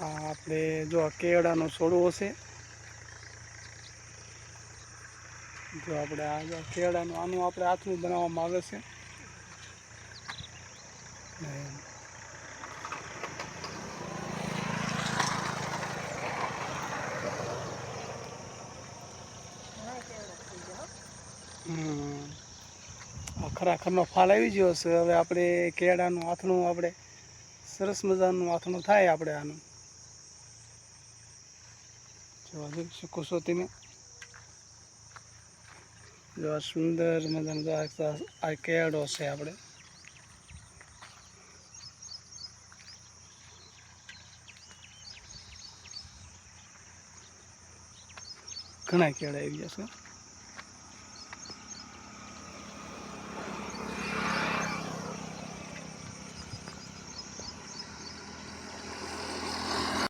આપણે જો આ કેળાનો છોડવો છે જો આપણે આ કેળાનું આનું આપણે આથલું બનાવવામાં આવે છે. ખરાખરનો ફાલ આવી ગયો છે. હવે આપણે કેળાનું આથણું આપણે સરસ મજાનું આથણું થાય આપણે આનું. જોવા જોઈ શકો છો તમે? જો આ સુંદર મજાનો જો આ- કેળો છે આપણે ઘણા કેળા આવી ગયા છે.